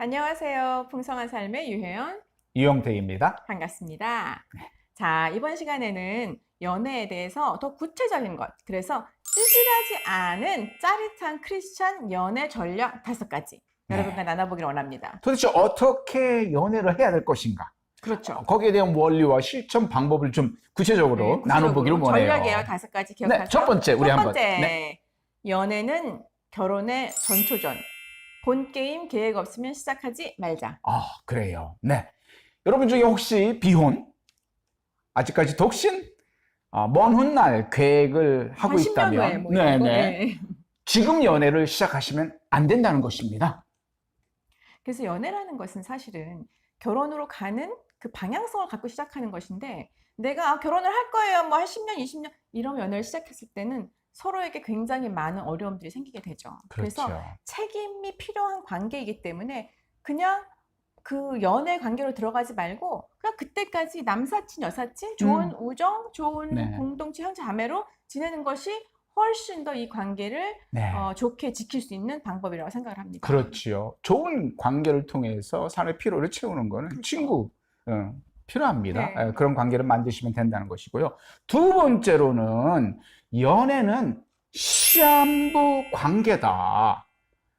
안녕하세요. 풍성한 삶의 유혜연 이용택입니다. 반갑습니다. 자, 이번 시간에는 연애에 대해서 더 구체적인 것, 그래서 찌질하지 않은 짜릿한 크리스찬 연애 전략 다섯 가지 네. 여러분과 나눠보기를 원합니다. 도대체 어떻게 연애를 해야 될 것인가? 그렇죠. 거기에 대한 원리와 실천 방법을 좀 구체적으로 네, 구체적으로 나눠보기를 원해요. 전략이에요. 다섯 가지 기억하세요. 네, 첫 번째 우리 첫 한번. 번째, 네. 연애는 결혼의 전초전. 본 게임 계획 없으면 시작하지 말자. 아, 그래요. 네. 여러분 중에 혹시 비혼, 아직까지 독신, 아, 먼 훗날 계획을 하고 한 10년 있다면, 뭐 이런 거? 네네. 네. 지금 연애를 시작하시면 안 된다는 것입니다. 그래서 연애라는 것은 사실은 결혼으로 가는 그 방향성을 갖고 시작하는 것인데 내가 아, 결혼을 할 거예요. 뭐 한 10년, 20년 이런 연애를 시작했을 때는 서로에게 굉장히 많은 어려움들이 생기게 되죠. 그래서 그렇죠. 책임이 필요한 관계이기 때문에 그냥 그 연애 관계로 들어가지 말고 그냥 그때까지 남사친, 여사친, 좋은 음. 우정, 좋은 네. 공동체 형제 자매로 지내는 것이 훨씬 더 이 관계를 네. 어, 좋게 지킬 수 있는 방법이라고 생각을 합니다. 그렇지요. 좋은 관계를 통해서 삶의 피로를 채우는 거는 그렇죠. 친구 어, 필요합니다. 네. 에, 그런 관계를 만드시면 된다는 것이고요. 두 번째로는 연애는 시한부 관계다.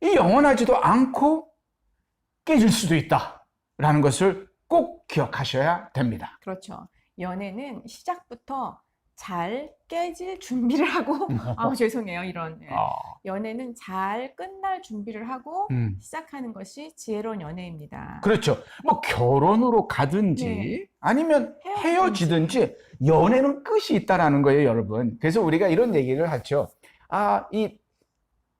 이 영원하지도 않고 깨질 수도 있다라는 것을 꼭 기억하셔야 됩니다. 그렇죠. 연애는 시작부터 잘 깨질 준비를 하고, 아 죄송해요 이런 예. 어, 연애는 잘 끝날 준비를 하고 음. 시작하는 것이 지혜로운 연애입니다. 그렇죠. 뭐 결혼으로 가든지 네. 아니면 헤어지든지. 헤어지든지 연애는 끝이 있다라는 거예요, 여러분. 그래서 우리가 이런 얘기를 하죠. 아, 이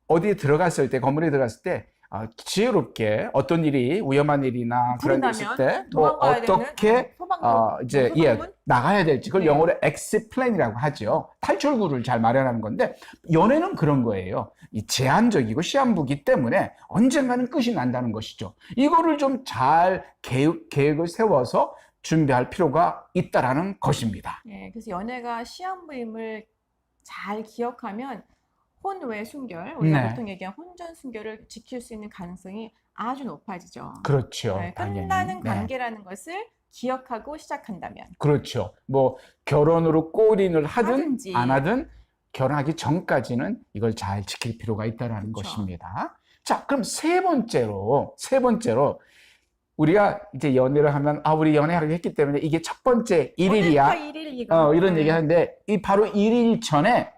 어디에 들어갔을 때 건물에 들어갔을 때 아, 지혜롭게 어떤 일이 위험한 일이나 그런 일 있을 부른다면 때뭐 도망가야 되는 어떻게 소방문, 어, 이제 뭐 예? 나가야 될지 그걸 네. 영어로 엑시 플랜이라고 하죠. 탈출구를 잘 마련하는 건데 연애는 그런 거예요. 이 제한적이고 시한부기 때문에 언젠가는 끝이 난다는 것이죠. 이거를 좀 잘 계획, 계획을 세워서 준비할 필요가 있다라는 것입니다. 예, 그래서 연애가 시한부임을 잘 기억하면 혼외 순결, 우리가 네. 보통 얘기한 혼전 순결을 지킬 수 있는 가능성이 아주 높아지죠. 그렇죠. 네, 당연히. 끝나는 네. 관계라는 것을 기억하고 시작한다면 그렇죠. 뭐 결혼으로 골인을 하든 하든지. 안 하든 결혼하기 전까지는 이걸 잘 지킬 필요가 있다라는 그렇죠. 것입니다. 자, 그럼 세 번째로 세 번째로 우리가 이제 연애를 하면 아 우리 연애하기로 했기 때문에 이게 첫 번째 일일이야. 오늘부터 일일 이거. 어, 이런 네. 얘기 하는데 이 바로 일일 전에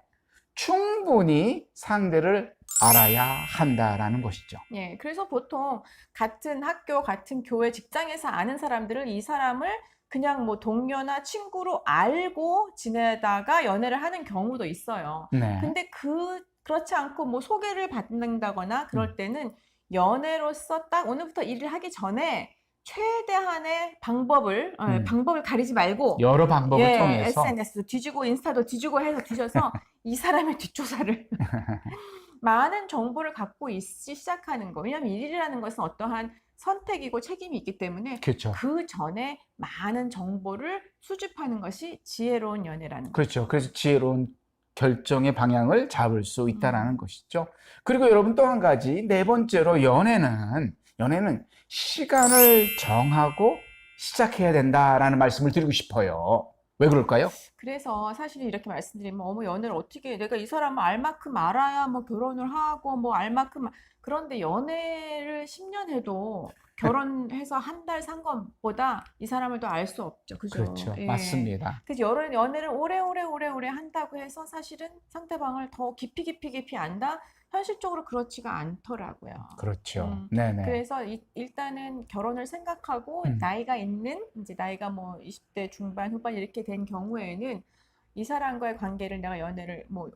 충분히 상대를 알아야 한다라는 것이죠. 예, 그래서 보통 같은 학교, 같은 교회, 직장에서 아는 사람들을 이 사람을 그냥 뭐 동료나 친구로 알고 지내다가 연애를 하는 경우도 있어요. 네. 근데 그, 그렇지 않고 뭐 소개를 받는다거나 그럴 음. 때는 연애로서 딱 오늘부터 일을 하기 전에 최대한의 방법을, 어, 음. 방법을 가리지 말고 여러 방법을 예, 통해서 SNS도 뒤지고 인스타도 뒤지고 해서 뒤져서 이 사람의 뒷조사를 많은 정보를 갖고 있기 시작하는 거. 왜냐하면 일이라는 것은 어떠한 선택이고 책임이 있기 때문에 그렇죠. 그 전에 많은 정보를 수집하는 것이 지혜로운 연애라는 거. 그렇죠. 그래서 지혜로운 결정의 방향을 잡을 수 있다라는 음. 것이죠. 그리고 여러분 또 한 가지 네 번째로 연애는 연애는 시간을 정하고 시작해야 된다라는 말씀을 드리고 싶어요. 왜 그럴까요? 그래서 사실 이렇게 말씀드리면 어머 연애를 어떻게 해? 내가 이 사람을 알 만큼 알아야 뭐 결혼을 하고 뭐 알 만큼 알- 그런데 연애를 10년 해도 결혼해서 한 달 산 것보다 이 사람을 더 알 수 없죠. 그죠? 그렇죠. 예. 맞습니다. 그래서 여러 연애를 오래오래 오래오래 한다고 해서 사실은 상대방을 더 깊이 깊이 깊이 안다? 현실적으로 그렇지가 않더라고요. 그렇죠. 음, 네네. 그래서 이- 일단은 결혼을 생각하고 음. 나이가 있는 이제 나이가 뭐 20대 중반 후반 이렇게 된 경우에는 이 사람과의 관계를 내가 연애를 뭐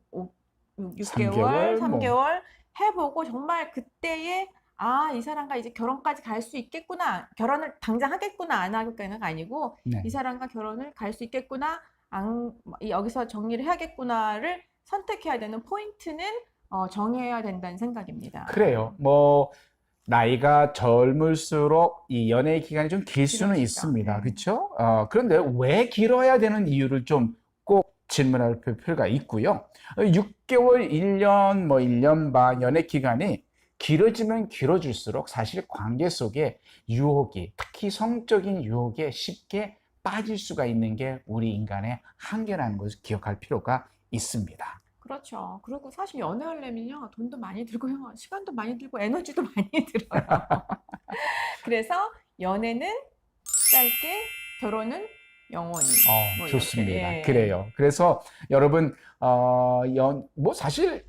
6개월, 삼개월, 뭐. 3개월 해보고 정말 그때에 아, 이 사람과 이제 결혼까지 갈 수 있겠구나. 결혼을 당장 하겠구나, 안 하겠구나가 아니고 네. 이 사람과 결혼을 갈 수 있겠구나, 안, 이- 여기서 정리를 해야겠구나를 선택해야 되는 포인트는 어, 정해야 된다는 생각입니다. 그래요. 뭐 나이가 젊을수록 이 연애 기간이 좀 길 수는 길어지죠. 있습니다. 네. 그렇죠? 어, 그런데 왜 길어야 되는 이유를 좀 꼭 질문할 필요가 있고요. 6개월, 1년, 뭐 1년 반 연애 기간이 길어지면 길어질수록 사실 관계 속에 유혹이, 특히 성적인 유혹에 쉽게 빠질 수가 있는 게 우리 인간의 한계라는 것을 기억할 필요가 있습니다. 그렇죠. 그리고 사실 연애하려면요, 돈도 많이 들고요, 시간도 많이 들고, 에너지도 많이 들어요. 그래서 연애는 짧게, 결혼은 영원히. 어, 뭐 좋습니다. 예. 그래요. 그래서 여러분, 어, 연, 뭐 사실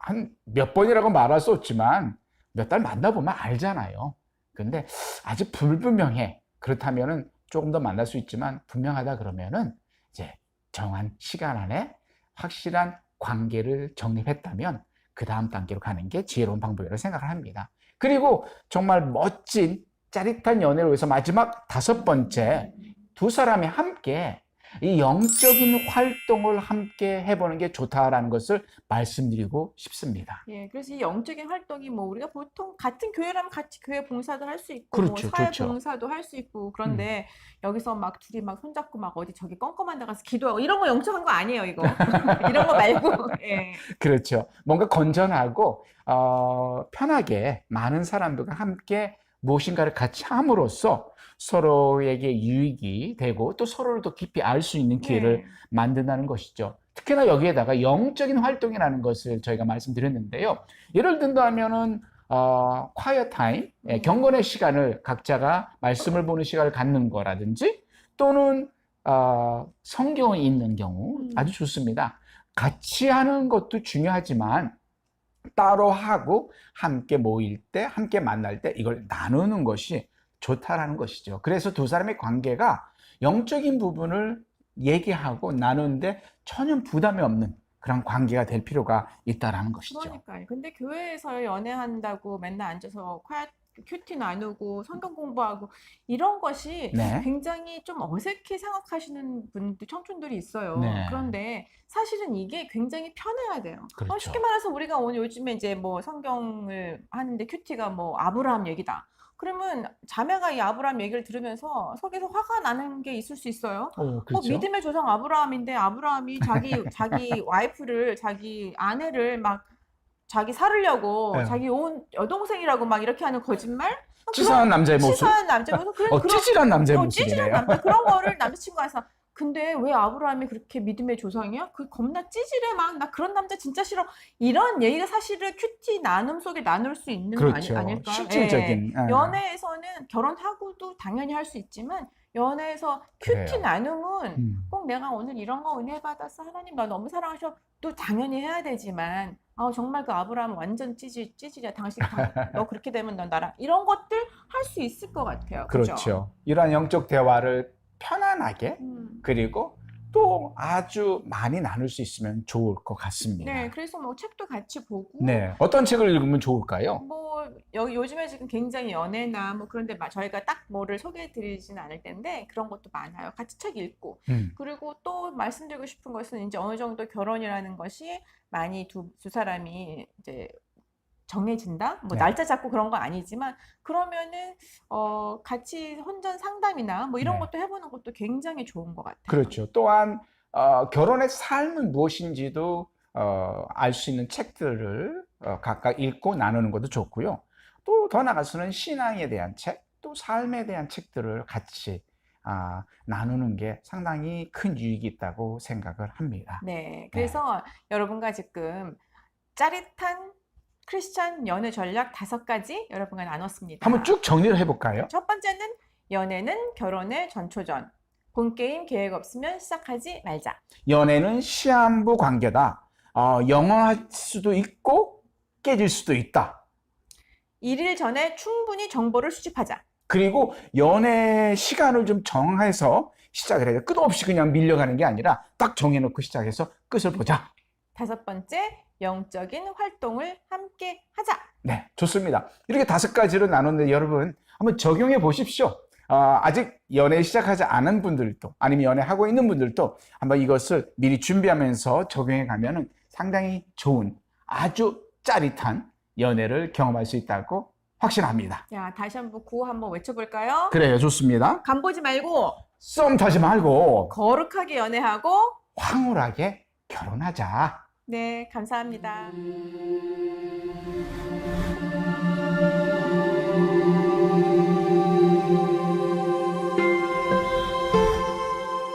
한 몇 번이라고 말할 수 없지만 몇 달 만나보면 알잖아요. 근데 아직 불분명해. 그렇다면은 조금 더 만날 수 있지만 분명하다 그러면은 이제 정한 시간 안에 확실한 관계를 정립했다면 그 다음 단계로 가는 게 지혜로운 방법이라고 생각을 합니다. 그리고 정말 멋진 짜릿한 연애를 위해서 마지막 다섯 번째 두 사람이 함께 이 영적인 활 동을 함께 해보는 게 좋다라는 것을 말씀드리고 싶습니다. 예, 그래서 이 영적인 활동이 뭐 우리가 보통 같은 교회라면 같이 교회 봉사도 할 수 있고, 뭐 그렇죠, 사회 좋죠. 봉사도 할 수 있고, 그런데 여기서 막 둘이 막 손잡고 막 어디 저기 껌껌한 데 가서 기도하고 이런 거 영적인 거 아니에요, 이거. 이런 거 말고. 예. 그렇죠. 뭔가 건전하고 어, 편하게 많은 사람들과 함께 무엇인가를 같이 함으로써 서로에게 유익이 되고 또 서로를 더 깊이 알 수 있는 기회를 네. 만든다는 것이죠. 특히나 여기에다가 영적인 활동이라는 것을 저희가 말씀드렸는데요. 예를 든다면은 어, quiet time, 예, 음. 경건의 시간을 각자가 말씀을 보는 시간을 갖는 거라든지 또는 어, 성경을 읽는 경우 음. 아주 좋습니다. 같이 하는 것도 중요하지만 따로 하고 함께 모일 때, 함께 만날 때 이걸 나누는 것이 좋다라는 것이죠. 그래서 두 사람의 관계가 영적인 부분을 얘기하고 나누는데 전혀 부담이 없는 그런 관계가 될 필요가 있다라는 것이죠. 그러니까요. 근데 교회에서 연애한다고 맨날 앉아서 콰 큐티 나누고 성경 공부하고 이런 것이 네. 굉장히 좀 어색해 생각하시는 분들, 청춘들이 있어요. 네. 그런데 사실은 이게 굉장히 편해야 돼요. 어, 그렇죠. 쉽게 말해서 우리가 오늘 요즘에 이제 뭐 성경을 하는데 큐티가 뭐 아브라함 얘기다. 그러면 자매가 이 아브라함 얘기를 들으면서 속에서 화가 나는 게 있을 수 있어요. 어, 뭐 그렇죠. 믿음의 조상 아브라함인데 아브라함이 자기 자기 와이프를 자기 아내를 막 자기 살으려고 네. 자기 온 여동생이라고 막 이렇게 하는 거짓말? 어, 치사한 남자의 모습. 치사한 남자 모습 그런 어, 그런 찌질한 남자의 어, 찌질한 모습이네요. 남자 그런 거를 남자친구가 해서 근데 왜 아브라함이 그렇게 믿음의 조상이야? 그 겁나 찌질해 막 나 그런 남자 진짜 싫어 이런 얘기가 사실은 큐티 나눔 속에 나눌 수 있는 거 그렇죠. 아니, 아닐까요? 실질적인. 예. 예. 연애에서는 결혼하고도 당연히 할 수 있지만 연애에서 큐티 그래요. 나눔은 음. 꼭 내가 오늘 이런 거 은혜 받았어 하나님 나 너무 사랑하셔 또 당연히 해야 되지만 아 정말 그 아브라함 완전 찌질 찌질이야 당신 당- 너 그렇게 되면 너 나랑 이런 것들 할 수 있을 것 같아요 그죠? 그렇죠. 이러한 영적 대화를 편안하게 음. 그리고 또 아주 많이 나눌 수 있으면 좋을 것 같습니다. 네 그래서 뭐 책도 같이 보고 네. 어떤 책을 읽으면 좋을까요? 뭐 여기 요즘에 지금 굉장히 연애나 뭐 그런데 마- 저희가 딱 뭐를 소개해 드리지는 않을 텐데 그런 것도 많아요 같이 책 읽고 음. 그리고 또 말씀드리고 싶은 것은 이제 어느 정도 결혼이라는 것이 많이 두, 두 사람이 이제 정해진다? 뭐 네. 날짜 잡고 그런 거 아니지만 그러면은 어 같이 혼전 상담이나 뭐 이런 네. 것도 해보는 것도 굉장히 좋은 것 같아요. 그렇죠. 또한 어, 결혼의 삶은 무엇인지도 어, 알 수 있는 책들을 어, 각각 읽고 나누는 것도 좋고요. 또 더 나가서는 신앙에 대한 책, 또 삶에 대한 책들을 같이 아, 나누는 게 상당히 큰 유익이 있다고 생각을 합니다. 네, 그래서 여러분과 지금 짜릿한 크리스찬 연애 전략 다섯 가지 여러분과 나눴습니다. 한번 쭉 정리를 해볼까요? 첫 번째는 연애는 결혼의 전초전. 본 게임 계획 없으면 시작하지 말자. 연애는 시한부 관계다. 어, 영원할 수도 있고 깨질 수도 있다. 일일 전에 충분히 정보를 수집하자. 그리고 연애 시간을 좀 정해서 시작을 돼. 끝없이 그냥 밀려가는 게 아니라 딱 정해놓고 시작해서 끝을 보자. 다섯 번째, 영적인 활동을 함께 하자. 네, 좋습니다. 이렇게 다섯 가지로 나눴는데 여러분 한번 적용해 보십시오. 아, 아직 연애 시작하지 않은 분들도 아니면 연애하고 있는 분들도 한번 이것을 미리 준비하면서 적용해 가면은 상당히 좋은 아주 짜릿한 연애를 경험할 수 있다고 확신합니다. 야, 다시 한번 구호 한번 외쳐볼까요? 그래요, 좋습니다. 간 보지 말고 썸 타지 말고 거룩하게 연애하고 황홀하게 결혼하자. 네, 감사합니다.